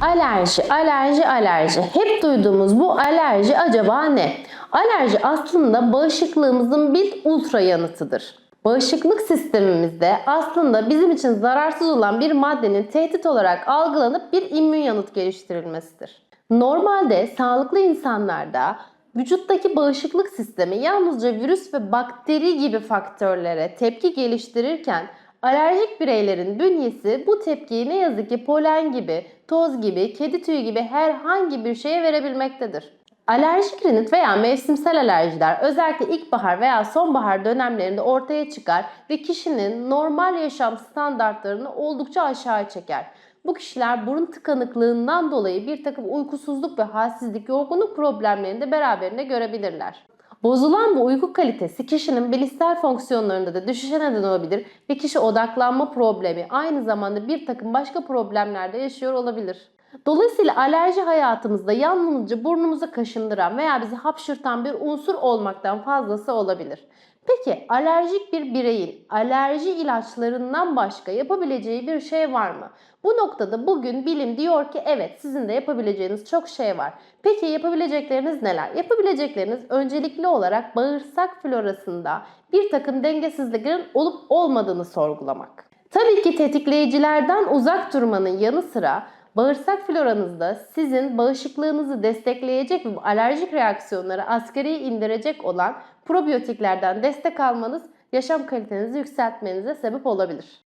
Alerji, alerji, alerji. Hep duyduğumuz bu alerji acaba ne? Alerji aslında bağışıklığımızın bir ultra yanıtıdır. Bağışıklık sistemimizde aslında bizim için zararsız olan bir maddenin tehdit olarak algılanıp bir immün yanıt geliştirilmesidir. Normalde sağlıklı insanlarda vücuttaki bağışıklık sistemi yalnızca virüs ve bakteri gibi faktörlere tepki geliştirirken Alerjik bireylerin bünyesi bu tepkiyi ne yazık ki polen gibi, toz gibi, kedi tüyü gibi herhangi bir şeye verebilmektedir. Alerjik rinit veya mevsimsel alerjiler özellikle ilkbahar veya sonbahar dönemlerinde ortaya çıkar ve kişinin normal yaşam standartlarını oldukça aşağı çeker. Bu kişiler burun tıkanıklığından dolayı bir takım uykusuzluk ve halsizlik, yorgunluk problemlerini de beraberinde görebilirler. Bozulan bu uyku kalitesi kişinin bilişsel fonksiyonlarında da düşüşe neden olabilir ve kişi odaklanma problemi aynı zamanda bir takım başka problemlerde yaşıyor olabilir. Dolayısıyla alerji hayatımızda yalnızca burnumuzu kaşındıran veya bizi hapşırtan bir unsur olmaktan fazlası olabilir. Peki alerjik bir bireyin alerji ilaçlarından başka yapabileceği bir şey var mı? Bu noktada bugün bilim diyor ki evet sizin de yapabileceğiniz çok şey var. Peki yapabilecekleriniz neler? Yapabilecekleriniz öncelikli olarak bağırsak florasında bir takım dengesizliklerin olup olmadığını sorgulamak. Tabii ki tetikleyicilerden uzak durmanın yanı sıra bağırsak floranızda sizin bağışıklığınızı destekleyecek ve alerjik reaksiyonları asgari indirecek olan probiyotiklerden destek almanız yaşam kalitenizi yükseltmenize sebep olabilir.